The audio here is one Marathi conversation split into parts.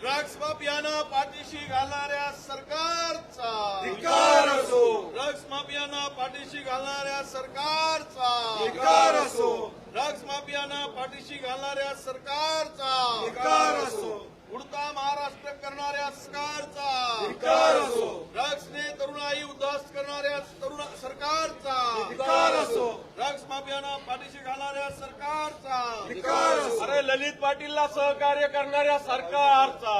ड्रग्स माफियानं पाठीशी घालणाऱ्या सरकारचा धिक्कार असो. ड्रग्स माफियानं पाठीशी घालणाऱ्या सरकारचा धिक्कार असो. ड्रग्स माफियानं पाठीशी घालणाऱ्या सरकारचा धिक्कार असो उडता महाराष्ट्र करणाऱ्या सरकारचा धिक्कार असो ड्रग्सने तरुणाई उद्ध्वस्त करणाऱ्या तरुण सरकारचा धिक्कार असो ड्रग्स माफियानं पाठीशी घालणाऱ्या सरकारचा धिक्कार असो अरे ललित पाटीलला सहकार्य करणाऱ्या सरकारचा.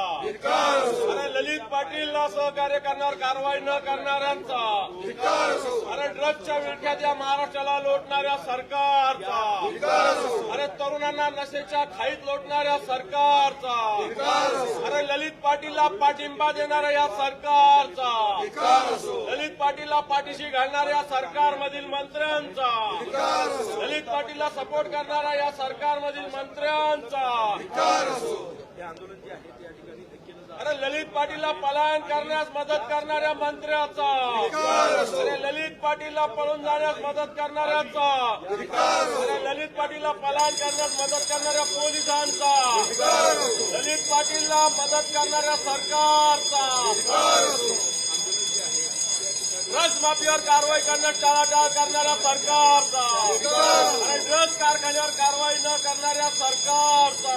अरे ललित पाटीलला सहकार्य करणार कारवाई न करणाऱ्यांचा. अरे ड्रग्सच्या विळख्यात या महाराष्ट्राला लोटणाऱ्या सरकारचा. अरे तरुणांना नशेच्या खाईत लोटणाऱ्या सरकारचा. अरे ललित पाटीलला पाठिंबा देणाऱ्या या सरकारचा. ललित पाटीलला पाठीशी घालणाऱ्या सरकारमधील मंत्र्यांचा. ललित पाटीलला सपोर्ट करणाऱ्या या सरकारमधील मंत्र्यांचा. धिक्कार असो अरे ललित पाटीलला पलायन करण्यास मदत करणाऱ्या मंत्र्याचा. अरे ललित पाटीलला पळून जाण्यास मदत करणाऱ्याचा. अरे ललित पाटीलला पलायन करण्यास मदत करणाऱ्या पोलिसांचा. ललित पाटीलला मदत करणाऱ्या सरकारचा. ड्रग्स माफियावर कारवाई करण्यास टाळाटाळ करणाऱ्या सरकारचा. अरे ड्रग्स कारखान्यावर कारवाई न करणाऱ्या सरकारचा.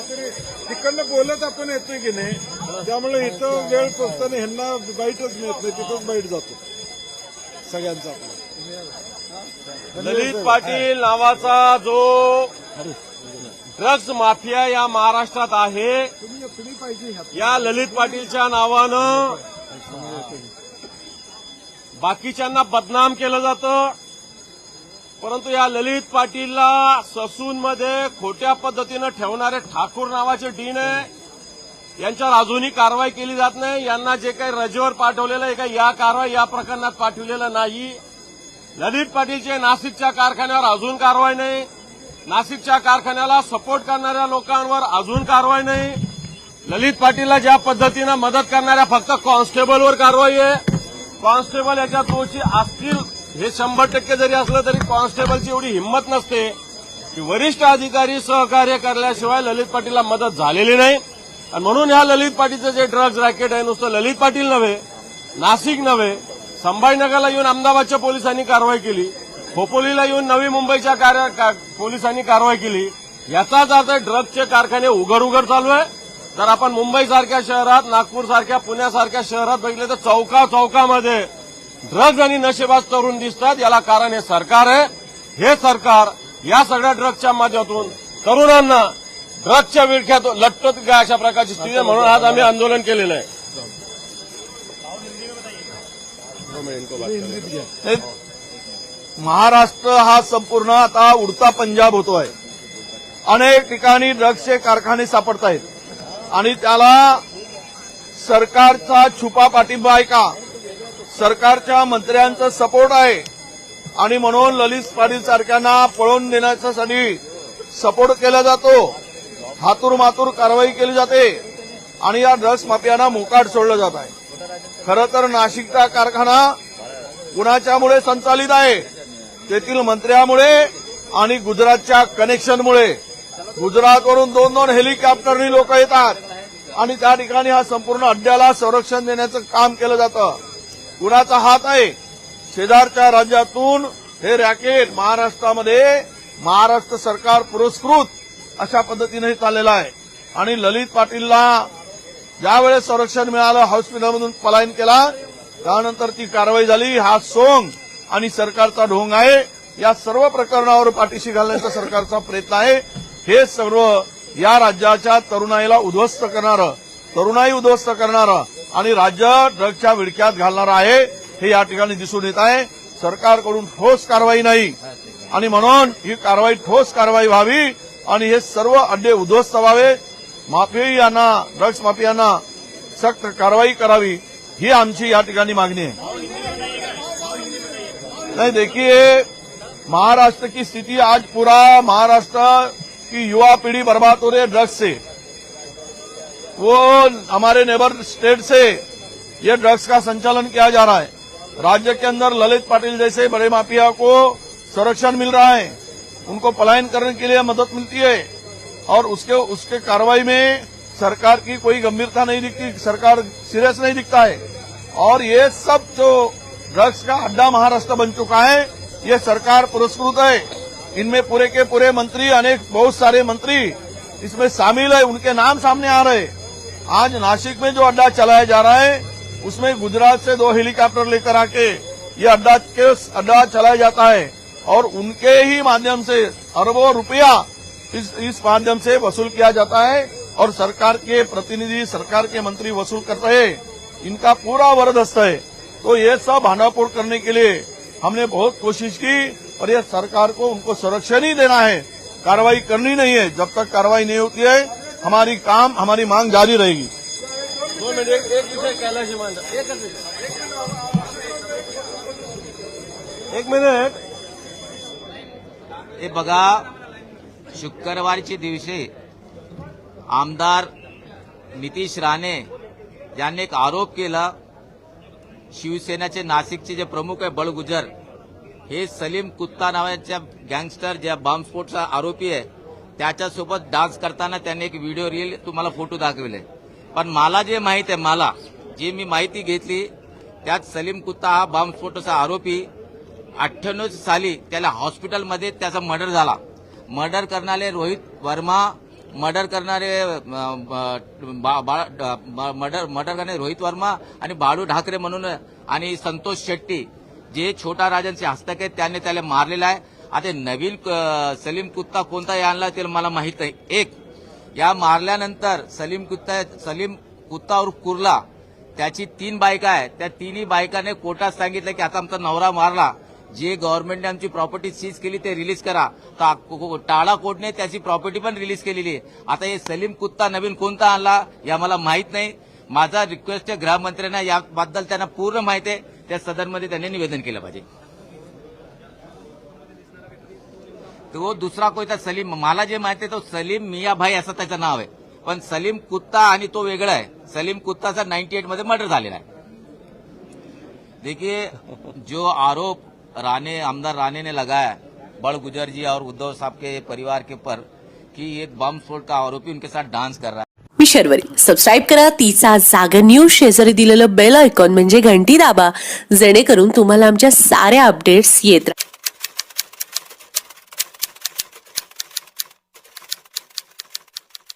काहीतरी तिकडनं बोलत आपण येतोय की नाही त्यामुळे इथं वेळ पोचताना ह्यांना बाईटच मिळत नाही तिथंच बाईट जातो. सगळ्यांचा आपला. ललित पाटील नावाचा जो ड्रग्स माफिया या महाराष्ट्रात आहे या ललित पाटीलच्या नावानं बाकीच्यांना बदनाम केलं जातं. परंतु या ललित पाटीलला ससूनमध्ये खोट्या पद्धतीनं ठेवणारे ठाकूर नावाचे डीन आहे. यांच्यावर अजूनही कारवाई केली जात नाही. यांना जे काही रजेवर पाठवलेलं आहे का या कारवाई या प्रकरणात पाठवलेलं नाही. ललित पाटीलचे नाशिकच्या कारखान्यावर अजून कारवाई नाही. नाशिकच्या कारखान्याला सपोर्ट करणाऱ्या लोकांवर अजून कारवाई नाही. ललित पाटीलला ज्या पद्धतीनं मदत करणाऱ्या फक्त कॉन्स्टेबलवर कारवाई आहे. कॉन्स्टेबल याच्यात दोषी असतील हे शंभर टक्के जरी असलं तरी कॉन्स्टेबलची एवढी हिंमत नसते. की वरिष्ठ अधिकारी सहकार्य करल्याशिवाय ललित पाटीलला मदत झालेली नाही. आणि म्हणून ह्या ललित पाटीलचं जे ड्रग्ज रॅकेट आहे नुसतं ललित पाटील नव्हे नाशिक नव्हे संभाजीनगरला येऊन अहमदाबादच्या पोलिसांनी कारवाई केली खोपोलीला येऊन नवी मुंबईच्या कार्य- का- पोलिसांनी कारवाई केली याचाच अर्थ ड्रग्जचे कारखाने उघड उघड चालू आहे. तर आपण मुंबईसारख्या शहरात नागपूरसारख्या पुण्यासारख्या शहरात बघितले तर चौका चौकामध्ये ड्रग्ज आणि नशेबाज तरुण दिसतात. याला कारण हे सरकार आहे. हे सरकार या सगळ्या ड्रग्जच्या माध्यमातून तरुणांना ड्रग्जच्या विळख्यात लटकत का अशा प्रकारची स्थिती आहे. म्हणून आज आम्ही आंदोलन केलेलं आहे. महाराष्ट्र हा संपूर्ण आता उडता पंजाब होतोय. अनेक ठिकाणी ड्रग्सचे कारखाने सापडत आहेत आणि त्याला सरकारचा छुपा पाठिंबा आहे का? सरकारच्या मंत्र्यांचा सपोर्ट आहे. आणि म्हणून ललित पाटील सारख्यांना पळवून देण्यासाठी सपोर्ट केला जातो. हातूर मातूर कारवाई केली जाते. आणि या ड्रग्स माफियांना मोकाट सोडलं जात आहे. खरं तर नाशिकचा कारखाना कुणाच्यामुळे संचालित आहे? तेथील मंत्र्यामुळे आणि गुजरातच्या कनेक्शनमुळे. गुजरातवरून दोन दोन हेलिकॉप्टरनी लोक येतात. आणि त्या ठिकाणी हा संपूर्ण अड्ड्याला संरक्षण देण्याचं काम केलं जातं. कुणाचा हात आहे. शेजारच्या राज्यातून हे रॅकेट महाराष्ट्रामध्ये महाराष्ट्र सरकार पुरस्कृत अशा पद्धतीने चाललेलं आहे. आणि ललित पाटीलला ज्यावेळेस संरक्षण मिळालं हॉस्पिटलमधून पलायन केला त्यानंतर ती कारवाई झाली. हा सोंग आणि सरकारचा ढोंग आहे. या सर्व प्रकरणावर पाठीशी घालण्याचा सरकारचा प्रयत्न आहे. हे सर्व या राज्याच्या तरुणाईला उद्ध्वस्त करणारं तरुणाई उद्ध्वस्त करणारं आणि राज्य ड्रग्सच्या विडक्यात घालणार आहे हे या ठिकाणी दिसून येत आहे. सरकारकडून ठोस कारवाई नाही. आणि म्हणून ही कारवाई ठोस कारवाई व्हावी आणि हे सर्व अड्डे उद्ध्वस्त व्हावे. माफियांना ड्रग्स माफियांना सक्त कारवाई करावी ही आमची या ठिकाणी मागणी आहे. नहीं देखिए महाराष्ट्र की स्थिति आज पूरा महाराष्ट्र की युवा पीढ़ी बर्बाद हो रही है ड्रग्स से. वो हमारे नेबर स्टेट से ये ड्रग्स का संचालन किया जा रहा है। राज्य के अंदर ललित पाटिल जैसे बड़े माफिया को संरक्षण मिल रहा है। उनको पलायन करने के लिए मदद मिलती है और उसके उसके कार्रवाई में सरकार की कोई गंभीरता नहीं दिखती, सरकार सीरियस नहीं दिखता है। और ये सब जो ड्रग्स का अड्डा महाराष्ट्र बन चुका है, ये सरकार पुरस्कृत है। इनमें पूरे के पूरे मंत्री, अनेक, बहुत सारे मंत्री इसमें शामिल है, उनके नाम सामने आ रहे हैं। आज नासिक में जो अड्डा चलाया जा रहा है, उसमें गुजरात से दो हेलीकॉप्टर लेकर आके ये अड्डा के अड्डा चलाया जाता है और उनके ही माध्यम से अरबों रुपया इस इस माध्यम से वसूल किया जाता है और सरकार के प्रतिनिधि, सरकार के मंत्री वसूल करते हैं। इनका पूरा वरदस्त है। तो ये सब भांडाफोड़ करने के लिए हमने बहुत कोशिश की और ये सरकार को उनको संरक्षण ही देना है। कार्रवाई करनी नहीं है। जब तक कार्रवाई नहीं होती है हमारी काम हमारी मांग जारी रहेगी। मिनिट एक विषय कैलाशी एक मिनिट। हे बघा शुक्रवारच्या दिवशी आमदार नितीश राणे यांनी एक आरोप केला शिवसेनेचे नाशिकचे जे प्रमुख आहे बळगुजर हे सलीम कुत्ता नावाच्या गँगस्टर ज्या बॉम्बस्फोटचा आरोपी आहे त्याच्यासोबत डान्स करताना त्यांनी एक व्हिडिओ रील तुम्हाला फोटो दाखविले. पण मला जे माहीत आहे मला जी मी माहिती घेतली त्यात सलीम कुत्ता हा बॉम्बस्फोटाचा आरोपी अठ्ठ्याण्णव साली त्याला हॉस्पिटलमध्ये त्याचा मर्डर झाला. मर्डर करणारे रोहित वर्मा मर्डर करणारे बा- ब- मर्डर मर्डर करणारे रोहित वर्मा आणि बाळू ढाकरे म्हणून आणि संतोष शेट्टी जे छोटा राजांचे हस्तक आहेत त्याने त्याला मारलेला आहे. आता नवीन सलीम कुत्ता कोणता आणला ते मला माहीत नाही. एक या मारल्यानंतर सलीम कुत्ता सलीम कुत्ता और त्याची तीन बायका आहे त्या तिन्ही बायकाने कोर्टात सांगितलं की आता आमचा नवरा मारला. जे गव्हर्नमेंटने आमची प्रॉपर्टी सीज केली ते रिलीज करा. तर टाळा कोर्टने त्याची प्रॉपर्टी पण रिलीज केलेली आहे. आता हे सलीम कुत्ता नवीन कोणता आणला या मला माहीत नाही. माझा रिक्वेस्ट आहे गृहमंत्र्यांना याबद्दल त्यांना पूर्ण माहिती आहे. त्या सदनमध्ये त्यांनी निवेदन केलं पाहिजे. तो दुसरा कोणता सलीम. मला जे माहिती आहे तो सलीम मियाभाई असं त्याचं नाव आहे. पण सलीम कुत्ता आणि तो वेगळा आहे. सलीम कुत्ताचा नाईन्टी एटमध्ये मर्डर झालेला आहे. देखिए जो आरोप राणे आमदार राणे ने लगाया बड़ गुजर जी और उद्धव साहब के परिवार के पर कि एक बम स्फोट का आरोपी उनके साथ डांस कर रहा है। मी शर्वरी. सबस्क्राईब करा. तिचा जागा न्यूज शेजारी दिलेलं बेल आयकॉन म्हणजे घंटी दाबा. जेणेकरून तुम्हाला आमच्या साऱ्या अपडेट्स येत राहतात